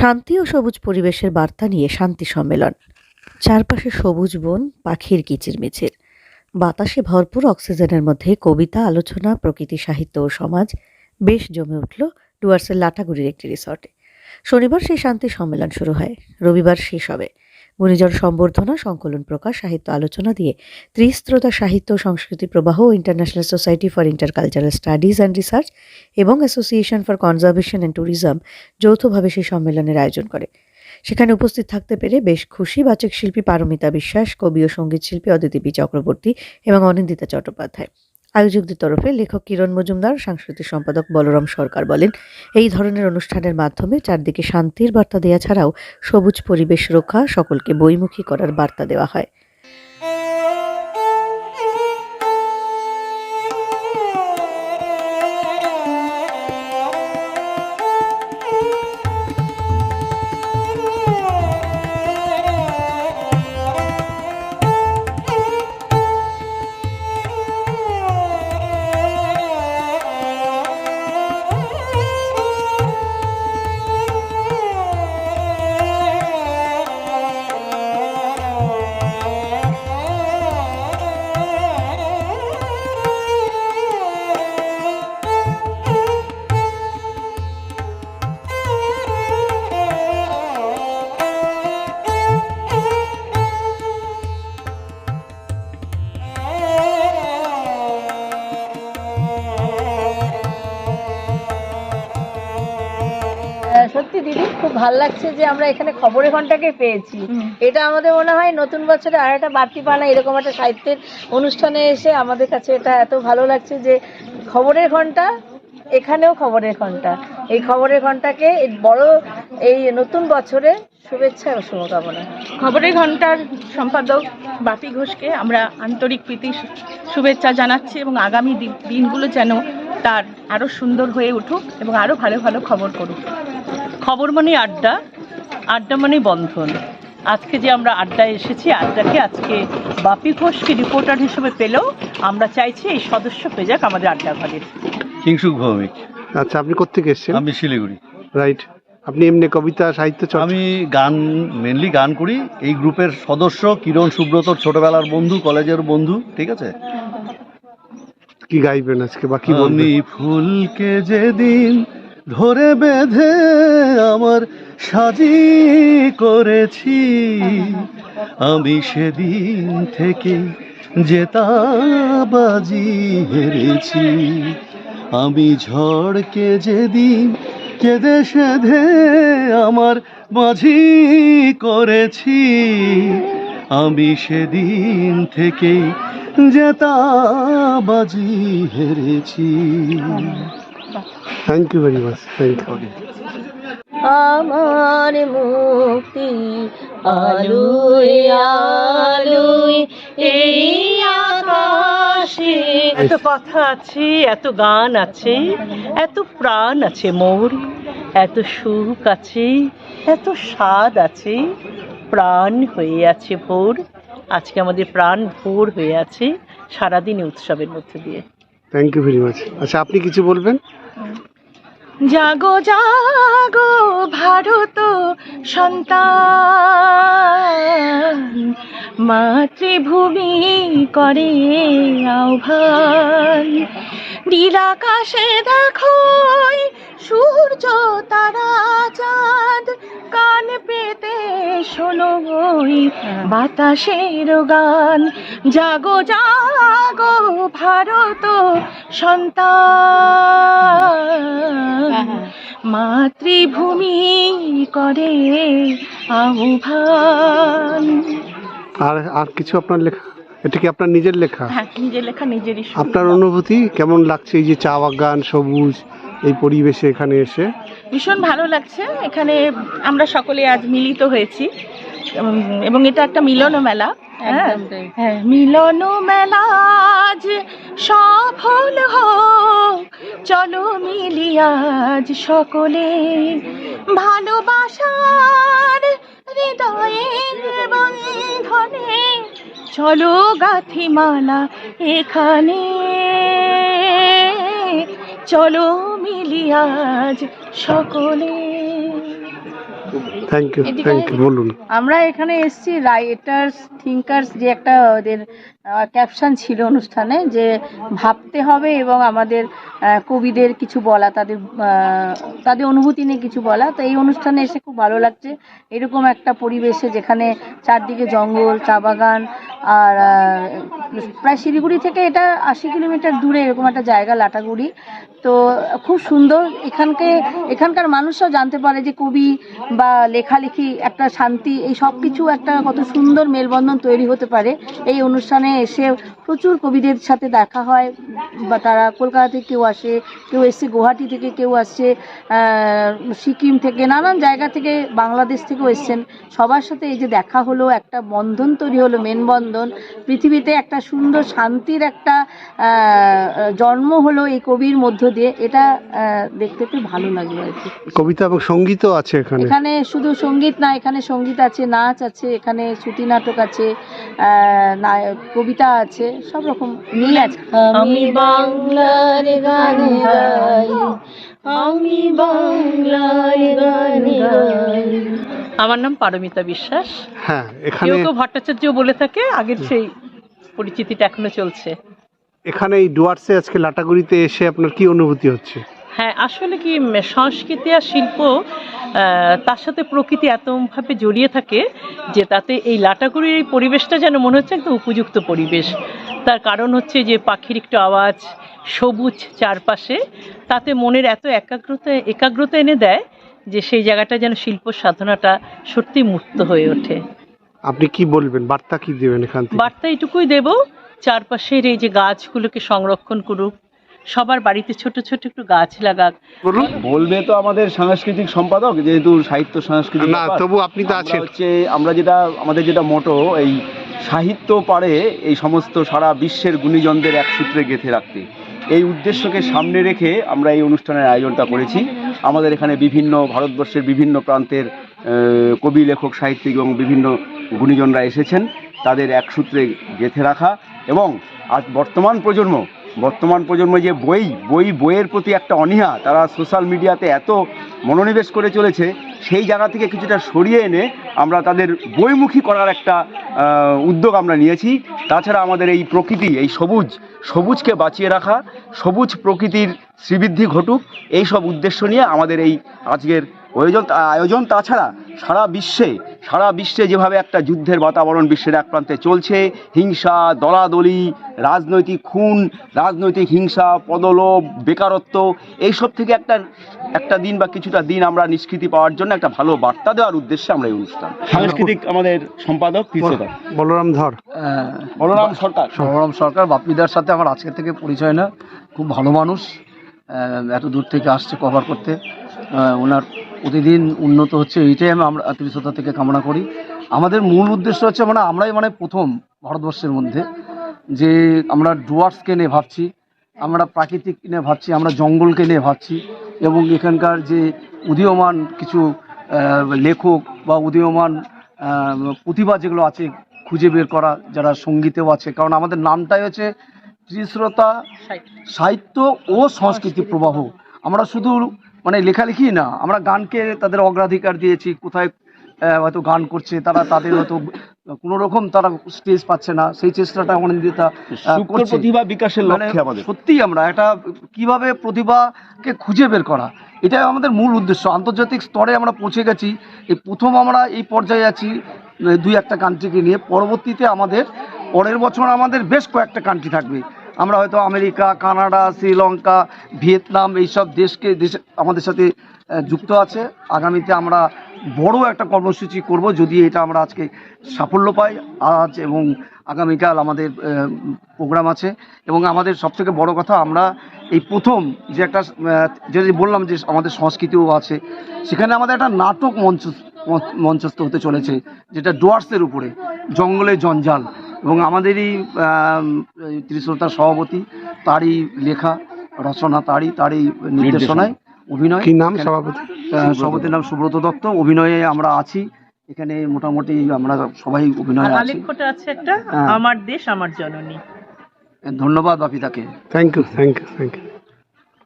শান্তি ও সবুজ পরিবেশের বার্তা নিয়ে শান্তি সম্মেলন। চারপাশে সবুজ বন, পাখির কিচিরমিচির। বাতাসে ভরপুর অক্সিজেনের মধ্যে কবিতা, আলোচনা, প্রকৃতি, সাহিত্য ও সমাজ বেশ জমে উঠল ডুয়ার্সের লাটাগুড়ির একটি রিসর্টে। শনিবার সেই শান্তি সম্মেলন শুরু হয়। রবিবার শেষ হবে। গুণীজন সম্বর্ধনা, সংকলন প্রকাশ, সাহিত্য আলোচনা দিয়ে ত্রিস্ত্রতা সাহিত্য, সংস্কৃতি প্রবাহ international society for intercultural studies and research এবং association for conservation and tourism যৌথভাবে সেই সম্মেলনের আয়োজন করে। সেখানে উপস্থিত থাকতে পেরে বেশ খুশি বাচক শিল্পী পারমিতা বিশ্বাস, কবি ও সংগীত শিল্পী অদিতিপি চক্রবর্তী এবং অনিন্দিতা চট্টোপাধ্যায়। আয়োজকদের তরফে লেখক কিরণ মজুমদার, সাংস্কৃতিক সম্পাদক বলরাম সরকার বলেন, এই ধরনের অনুষ্ঠানের মাধ্যমে চারদিকে শান্তির বার্তা দেওয়া ছাড়াও সবুজ পরিবেশ রক্ষা সকলকে বইমুখী করার বার্তা দেওয়া হয়। ভালো লাগছে যে আমরা এখানে খবরের ঘন্টাকে পেয়েছি। এটা আমাদের মনে হয় নতুন বছরে আর একটা বাড়তি পানা এরকম একটা সাহিত্যের অনুষ্ঠানে এসে আমাদের কাছে এটা এত ভালো লাগছে যে খবরের ঘণ্টা এখানেও খবরের ঘণ্টা এই খবরের ঘন্টাকে এই বড় এই নতুন বছরে শুভেচ্ছা ও শুভকামনা। খবরের ঘণ্টার সম্পাদক বাপি ঘোষকে আমরা আন্তরিক প্রীতি শুভেচ্ছা জানাচ্ছি এবং আগামী দিনগুলো যেন তার আরও সুন্দর হয়ে উঠুক এবং আরও ভালো ভালো খবর করুক। খবর মানে আড্ডা আড্ডা মানে বন্ধন। আজকে যে আমরা আড্ডায় এসেছি আড্ডাকে আজকে বাপি ঘোষকে রিপোর্টার হিসেবে পেলেও আমরা চাইছি এই সদস্য পেয়ে যাক আমাদের আড্ডা ঘরের কিংসুক ভৌমিক। আচ্ছা আপনি কোথেকে এসেছেন? আমি শিলিগুড়ি। রাইট। আপনি এমনি কবিতা সাহিত্য চর্চা আমি গান মেনলি গান করি। এই গ্রুপের সদস্য কিরণ সুব্রতর ছোটবেলার বন্ধু কলেজের বন্ধু ঠিক আছে? কি গাইবেন আজকে বা কি আমি ফুলকে যেদিন ধরে বেঁধে আমার সাজি করেছি। আমি সেদিন থেকে জেতাবাজি হেরেছি। আমি ঝড়কে যেদিন কেঁদে সেধে আমার মাঝি করেছি। আমি সেদিন থেকে জেতাবাজি হেরেছি। Thank you very much thank you আমার মুক্তি আলুই আলুই এই আকাশে। এত কথা আছে এত গান আছে এত প্রাণ আছে মোর। এত সুখ আছে এত স্বাদ আছে প্রাণ হয়ে আছে ভোর। আজকে আমাদের প্রাণ ভোর হয়ে আছে সারাদিন এই উৎসবের মধ্যে দিয়ে। থ্যাংক ইউ ভেরি মাচ আচ্ছা আপনি কিছু বলবেন? জাগো জাগো ভারত সন্তান। মাতৃভূমি করে আহ্বান। নীলাকাশে দেখো সূর্য তারা চাঁদ। কান পেতে শোনো ওই বাতাসের গান। জাগো জাগো ভারত সন্তান। মাতৃভূমি করে আহ্বান। আর আর কিছু আপনার লেখা? এটা কি আপনার নিজের লেখা? হ্যাঁ নিজের লেখা নিজেরই সুর। আপনার অনুভূতি কেমন লাগছে এই যে চা বাগান সবুজ এই পরিবেশে এখানে এসে? ভীষণ ভালো লাগছে। এখানে আমরা সকলে আজ মিলিত হয়েছি। উম, এবং এটা একটা মিলন মেলা। হ্যাঁ একদম তাই। হ্যাঁ মিলন মেলা আজ সফল হোক। চলো মিলি আজ সকলে ভালোবাসার হৃদয়ের বন্ধনে চলো গাথি মালা এখানে। চলো মিলি আজ সকলে। থ্যাংক ইউ থ্যাংক ইউ বলুন। আমরা এখানে এসেছি রাইটার্স থিঙ্কার্স যে একটা ওদের ক্যাপশন ছিল অনুষ্ঠানে যে ভাবতে হবে এবং আমাদের কবিদের কিছু বলা তাদের তাদের অনুভূতি নিয়ে কিছু বলা। তো এই অনুষ্ঠানে এসে খুব ভালো লাগছে। এরকম একটা পরিবেশে যেখানে চারদিকে জঙ্গল চা বাগান আর প্রায় শিলিগুড়ি থেকে এটা আশি কিলোমিটার দূরে এরকম একটা জায়গা, লাটাগুড়ি। তো খুব সুন্দর। এখানকে, এখানকার মানুষরাও জানতে পারে যে কবি বা লেখালেখি একটা শান্তি, এই সব কিছু একটা কত সুন্দর মেলবন্ধন তৈরি হতে পারে। এই অনুষ্ঠানে এসে প্রচুর কবিদের সাথে দেখা হয়। বা তারা কলকাতা থেকে কেউ আসে, কেউ এসছে গুয়াহাটি থেকে কেউ আসছে সিকিম থেকে, নানান জায়গা থেকে বাংলাদেশ থেকেও এসছেন। সবার সাথে এই যে দেখা হলো, একটা বন্ধন তৈরি হলো মেনবন্ধন পৃথিবীতে একটা সুন্দর শান্তির একটা জন্ম হলো এই কবির মধ্য দিয়ে। এটা দেখতে খুব ভালো লাগল আর কি। কবিতা এবং সঙ্গীতও আছে এখানে। এখানে শুধু সংগীত না এখানে সংগীত আছে নাচ আছে এখানে শ্রুতি নাটক আছে আহ, কবিতা আছে সব রকম নিয়ে আছে। আমি বাংলার গান গাই আমি বাংলার গান গাই। আমার নাম পারমিতা বিশ্বাস। হ্যাঁ এখানে কেউ ভট্টাচার্য বলে থাকে আগের সেই পরিচিতিটা এখনও চলছে। এখানে এই ডুয়ার্সে আজকে লাটাগুড়িতে এসে আপনার কি অনুভূতি হচ্ছে? হ্যাঁ আসলে কি সংস্কৃতি আর শিল্প তার সাথে প্রকৃতি এতভাবে জড়িয়ে থাকে যে তাতে এই লাটাগুড়ির এই পরিবেশটা যেন মনে হচ্ছে একদম উপযুক্ত পরিবেশ। তার কারণ হচ্ছে যে পাখির একটু আওয়াজ সবুজ চারপাশে তাতে মনের এত একাগ্রতা একাগ্রতা এনে দেয় যে সেই জায়গাটা যেন শিল্প সাধনাটা সত্যি মুক্ত হয়ে ওঠে। আপনি কি বলবেন? বার্তা কি দেবেন এখান থেকে? বার্তা এটুকুই দেব চারপাশের এই যে গাছগুলোকে সংরক্ষণ করুক সবার বাড়িতে ছোট ছোট একটু গাছ লাগাক। বলুন। বলবে তো আমাদের সাংস্কৃতিক সম্পাদক যেহেতু সাহিত্য সাংস্কৃতিক না তবু আপনি তো আছেন। হচ্ছে আমরা যেটা আমাদের যেটা মোটো এই সাহিত্য পারে এই সমস্ত সারা বিশ্বের গুণীজনদের এক সূত্রে গেঁথে রাখতে। এই উদ্দেশ্যকে সামনে রেখে আমরা এই অনুষ্ঠানের আয়োজনটা করেছি। আমাদের এখানে বিভিন্ন ভারতবর্ষের বিভিন্ন প্রান্তের কবি, লেখক, সাহিত্যিক এবং বিভিন্ন গুণীজনরা এসেছেন। তাদের এক সূত্রে গেঁথে রাখা এবং আজ বর্তমান প্রজন্ম বর্তমান প্রজন্ম যে বই বই, বইয়ের প্রতি একটা অনীহা, তারা সোশ্যাল মিডিয়াতে এত মনোনিবেশ করে চলেছে, সেই জায়গা থেকে কিছুটা সরিয়ে এনে আমরা তাদের বইমুখী করার একটা উদ্যোগ আমরা নিয়েছি। তাছাড়া আমাদের এই প্রকৃতি, এই সবুজ, সবুজকে বাঁচিয়ে রাখা, সবুজ প্রকৃতির শ্রীবৃদ্ধি ঘটুক এই সব উদ্দেশ্য নিয়ে আমাদের এই আজকের আয়োজন আয়োজন। তাছাড়া সারা বিশ্বে সারা বিশ্বে যেভাবে একটা যুদ্ধের বাতাবরণ বিশ্বের এক প্রান্তে চলছে হিংসা দলাদলি রাজনৈতিক খুন রাজনৈতিক হিংসা পদলোভ বেকারত্ব এইসব থেকে একটা একটা দিন বা কিছুটা দিন আমরা নিষ্কৃতি পাওয়ার জন্য একটা ভালো বার্তা দেওয়ার উদ্দেশ্যে আমরা এই অনুষ্ঠান। সাংস্কৃতিক আমাদের সম্পাদক বলরাম ধর। বলরাম সরকার। সরবরাম সরকার বাপিদার সাথে আমার আজকে থেকে পরিচয় না। খুব ভালো মানুষ। এত দূর থেকে আসছে কভার করতে। ওনার প্রতিদিন উন্নত হচ্ছে এইটাই আমি আমরা ত্রিশতা থেকে কামনা করি। আমাদের মূল উদ্দেশ্য হচ্ছে মানে আমরাই মানে প্রথম ভারতবর্ষের মধ্যে যে আমরা ডুয়ার্সকে নিয়ে ভাবছি আমরা প্রাকৃতিক নিয়ে ভাবছি আমরা জঙ্গলকে নিয়ে ভাবছি এবং এখানকার যে উদীয়মান কিছু লেখক বা উদীয়মান প্রতিভা যেগুলো আছে খুঁজে বের করা যারা সঙ্গীতেও আছে কারণ আমাদের নামটাই হচ্ছে ত্রিশ্রতা সাহিত্য ও সংস্কৃতি প্রবাহ। আমরা শুধু মানে লেখালেখি না। আমরা গানকে তাদের অগ্রাধিকার দিয়েছি কোথায় হয়তো গান করছে তারা তাদের হয়তো কোনো রকম তারা স্টেজ পাচ্ছে না। সেই চেষ্টাটা আমাদের দিতে প্রতিভা বিকাশের মানে লক্ষ্যে আমাদের। সত্যি আমরা এটা কীভাবে প্রতিভাকে খুঁজে বের করা এটাই আমাদের মূল উদ্দেশ্য। আন্তর্জাতিক স্তরে আমরা পৌঁছে গেছি। এই প্রথম আমরা এই পর্যায়ে আছি দুই একটা কান্ট্রিকে নিয়ে। পরবর্তীতে আমাদের পরের বছর আমাদের বেশ কয়েকটা কান্ট্রি থাকবে। আমরা হয়তো আমেরিকা, কানাডা, শ্রীলঙ্কা, ভিয়েতনাম এইসব দেশকে, দেশে আমাদের সাথে যুক্ত আছে। আগামীতে আমরা বড় একটা কর্মসূচি করব যদি এটা আমরা আজকে সাফল্য পাই। আজ এবং আগামীকাল আমাদের প্রোগ্রাম আছে। এবং আমাদের সবথেকে বড় কথা, আমরা এই প্রথম যে একটা যেটা বললাম যে আমাদের সংস্কৃতিও আছে, সেখানে আমাদের একটা নাটক মঞ্চ, মঞ্চ- মঞ্চস্থ হতে চলেছে, যেটা ডুয়ার্সের উপরে, জঙ্গলে জঞ্জাল। এবং আমাদেরই ত্রিশ্রোতার সভাপতি তারই লেখা রচনা তারই তারই নির্দেশনায় অভিনয়। কি নাম সভাপতি? সভাপতির নাম সুব্রত দত্ত। অভিনয়ে আমরা আছি। এখানে মোটামুটি আমরা সবাই অভিনয় আছি। আছে একটা? হ্যাঁ। আমার দেশ আমার জননী। ধন্যবাদ বাপিদাকে thank you thank you thank you